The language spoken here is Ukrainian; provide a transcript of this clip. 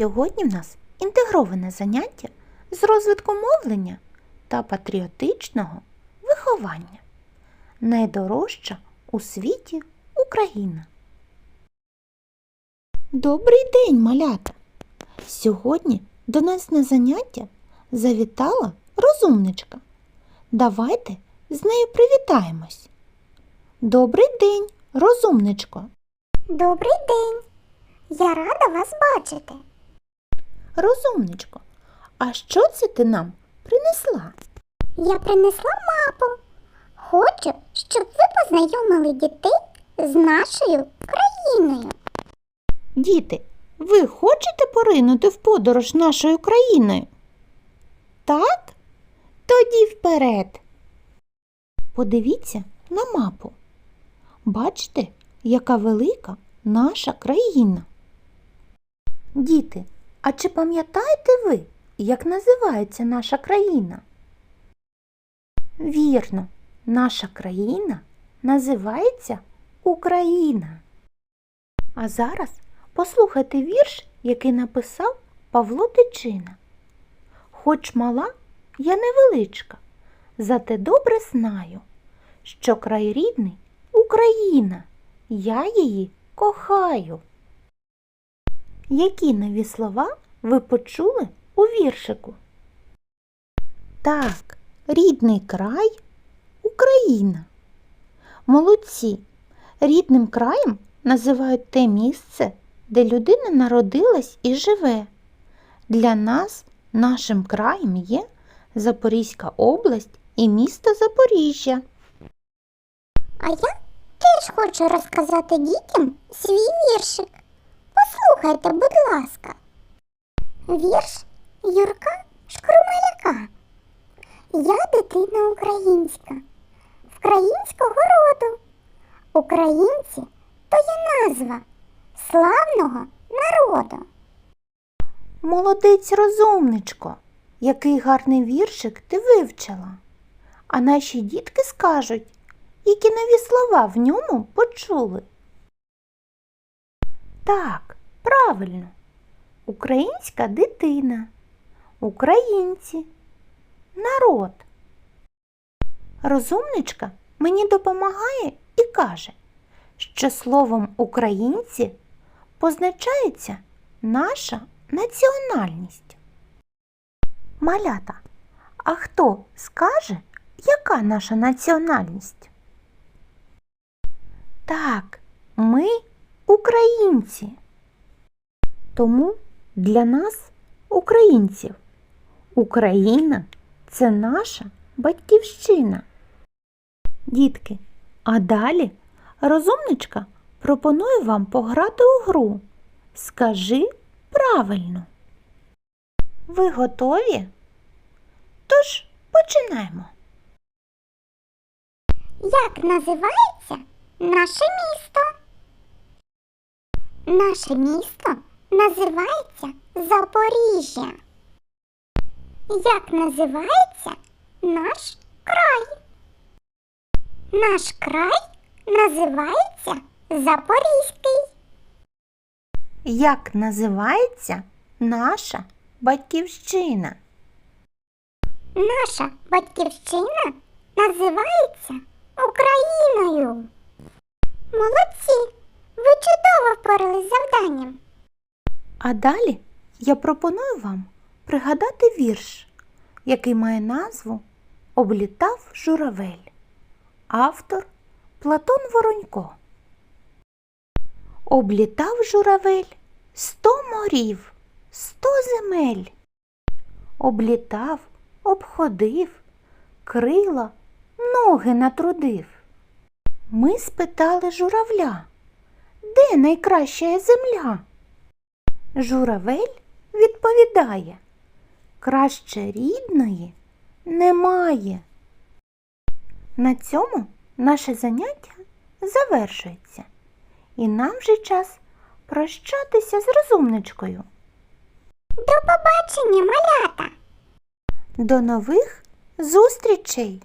Сьогодні в нас інтегроване заняття з розвитку мовлення та патріотичного виховання. Найдорожча у світі Україна. Добрий день, малята! Сьогодні до нас на заняття завітала розумничка. Давайте з нею привітаємось. Добрий день, розумничко! Добрий день. Я рада вас бачити. Розумничко, а що це ти нам принесла? Я принесла мапу. Хочу, щоб ви познайомили дітей з нашою країною. Діти, ви хочете поринути в подорож нашою країною? Так? Тоді вперед. Подивіться на мапу. Бачите, яка велика наша країна. Діти, а чи пам'ятаєте ви, як називається наша країна? Вірно, наша країна називається Україна. А зараз послухайте вірш, який написав Павло Тичина. Хоч мала, я невеличка, зате добре знаю, що край рідний Україна, я її кохаю. Які нові слова ви почули у віршику? Так, рідний край Україна. Молодці. Рідним краєм називають те місце, де людина народилась і живе. Для нас нашим краєм є Запорізька область і місто Запоріжжя. А я теж хочу розказати дітям свій віршик. Послухайте, будь ласка. Вірш Юрка Шкрумаляка. Я дитина українська, українського роду. Українці то є назва славного народу. Молодець розумничко, який гарний віршик ти вивчила. А наші дітки скажуть, які нові слова в ньому почули. Так, правильно. Українська дитина, українці, народ. Розумничка мені допомагає і каже, що словом українці позначається наша національність. Малята, а хто скаже, яка наша національність? Так, ми українці. Тому для нас, українців, Україна це наша батьківщина. Дітки, а далі розумничка пропонує вам пограти у гру. Скажи правильно. Ви готові? Тож починаємо. Як називається наше місто? Наше місто називається Запоріжжя. Як називається наш край? Наш край називається Запорізький. Як називається наша батьківщина? Наша батьківщина називається Україною. Молодці! Ви чудово впорались з завданням. А далі я пропоную вам пригадати вірш, який має назву Облітав журавель. Автор Платон Воронько. Облітав журавель сто морів, сто земель. Облітав, обходив, крила, ноги натрудив. Ми спитали журавля, де найкраща земля? Журавель відповідає, краще рідної немає. На цьому наше заняття завершується. І нам вже час прощатися з розумничкою. До побачення, малята! До нових зустрічей!